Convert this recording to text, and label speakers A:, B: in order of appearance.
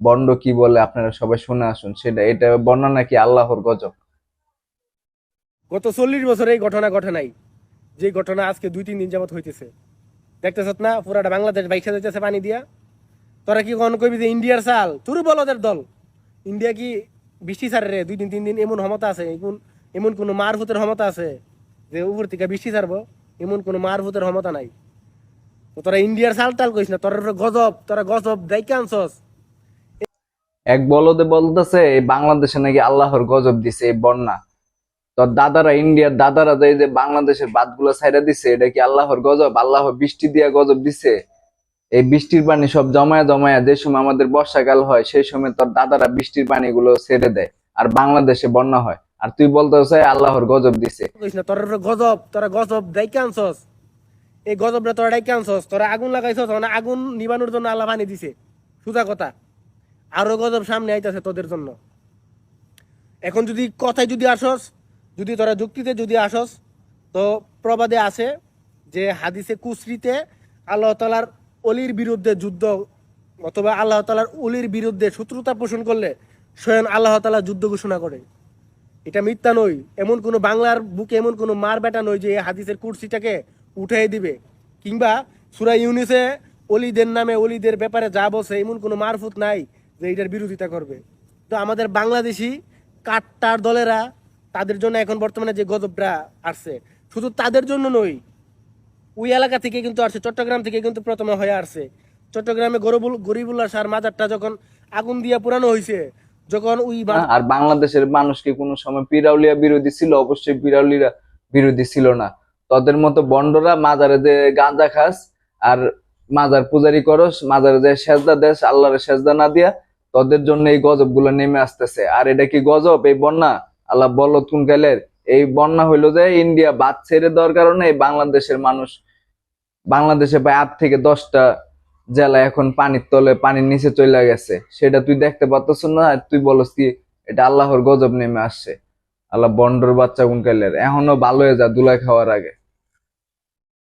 A: Bond কি বলে আপনারা সবাই শুনে আসুন, সেটা এটা বন্যা নাকি আল্লাহর গজব?
B: গত চল্লিশ বছর এই ঘটনা ঘটে নাই। যে ঘটনা আজকে দুই, তিন দিন যাবত হইতেছে। দেখতেছ না, পুরাটা বাংলাদেশ বাইসা যাইতেছে পানি দিয়া। তোরা কি কখন কইবি যে ইন্ডিয়ার চাল? তোর বল ওদের দল। ইন্ডিয়া কি বৃষ্টি ছাড়ে রে? দুই দিন, তিন দিন এমন ক্ষমতা আছে, এমন এমন কোনো মার ভূতের ক্ষমতা আছে যে উপর থেকে বৃষ্টি ছাড়বো, এমন কোনো মার ভূতের ক্ষমতা নাই। তোরা ইন্ডিয়ার চাল টাল কইস না, তোর গজব, তোরা গজব দায়িত্ব আনছস
A: এক বলদে বলতেছে এই বাংলাদেশে নাকি আল্লাহর গজব দিছে এই বন্যা। তো দাদারা ইন্ডিয়ার দাদারা যে যে বাংলাদেশের বাদগুলো ছাইড়া দিছে, এটা কি আল্লাহর গজব? আল্লাহ বৃষ্টি দিয়া গজব দিছে। এই বৃষ্টির পানি সব জমায়া জমায়া যে সময় আমাদের বর্ষাকাল হয়, সেই সময় তোর দাদারা বৃষ্টির পানিগুলো ছেড়ে দেয় আর বাংলাদেশে বন্যা হয়। আর তুই বলতেছ আল্লাহর গজব দিছে।
B: তোরা গজব তোরা গজব আনছস? এই গজবটা তোরা ডাইকে আনছস? তোরা আগুন লাগাইছস মানে আগুন নিবানোর জন্য আল্লাহ পানি দিছে। সুজা কথা। আরও গজব সামনে আইতাছে তোদের জন্য। এখন যদি কথায় যদি আসস, যদি তোরা যুক্তিতে যদি আসস, তো প্রবাদে আছে যে হাদিসে কুসরিতে আল্লাহ তালার অলির বিরুদ্ধে যুদ্ধ অথবা আল্লাহ তালার অলির বিরুদ্ধে শত্রুতা পোষণ করলে স্বয়ং আল্লাহ তালা যুদ্ধ ঘোষণা করে। এটা মিথ্যা নই এমন কোনো বাংলার বুকে এমন কোনো মার বেটা নয় যে এই হাদিসের কুর্সিটাকে উঠাই দিবে। কিংবা সুরা ইউনিসে অলিদের নামে অলিদের ব্যাপারে যা বসে এমন কোনো মারফুত নাই যে এটার বিরোধিতা করবে। তো আমাদের বাংলাদেশি কাট্টার দলেরা তাদের জন্য এখন বর্তমানে যে গজবটা আসছে, শুধু তাদের জন্য নয়, ওই এলাকা থেকে কিন্তু আসছে, চট্টগ্রাম থেকে কিন্তু প্রথমে হয়ে আসছে। চট্টগ্রামে গরিবুল, গরিবুল্লাহ সার মাজারটা যখন আগুন দিয়ে পুরানো হয়েছে যখন ওই
A: আর বাংলাদেশের মানুষ কি কোনো সময় পিরাউলিয়া বিরোধী ছিল, অবশ্যই পিরাউলিরা বিরোধী ছিল না। তোদের মতো বন্ডরা মাজারে যে গাঁজা খাস, আর মাজার পূজারি করস, মাজারে যে সেজদা দেশ আল্লাহর সেজদা না দিয়া তোদের জন্য এই গজবগুলো নেমে আসতেছে। আর এটা কি গজব? এই বন্যা? আল্লাহ বল তুন গেলের। এই বন্যা হইল যে ইন্ডিয়া বাদ ছেড়ে দেওয়ার কারণে বাংলাদেশের মানুষ, বাংলাদেশে প্রায় আট থেকে দশটা জেলা এখন পানির তলে, পানির নিচে চলে গেছে। সেটা তুই দেখতে পাচ্ছ না? আর তুই বলস কি, এটা আল্লাহর গজব নেমে আসছে। আল্লাহ বন্ডর বাচ্চা কোন কালের এখনও ভালো হয়ে যা দুলাই খাওয়ার আগে।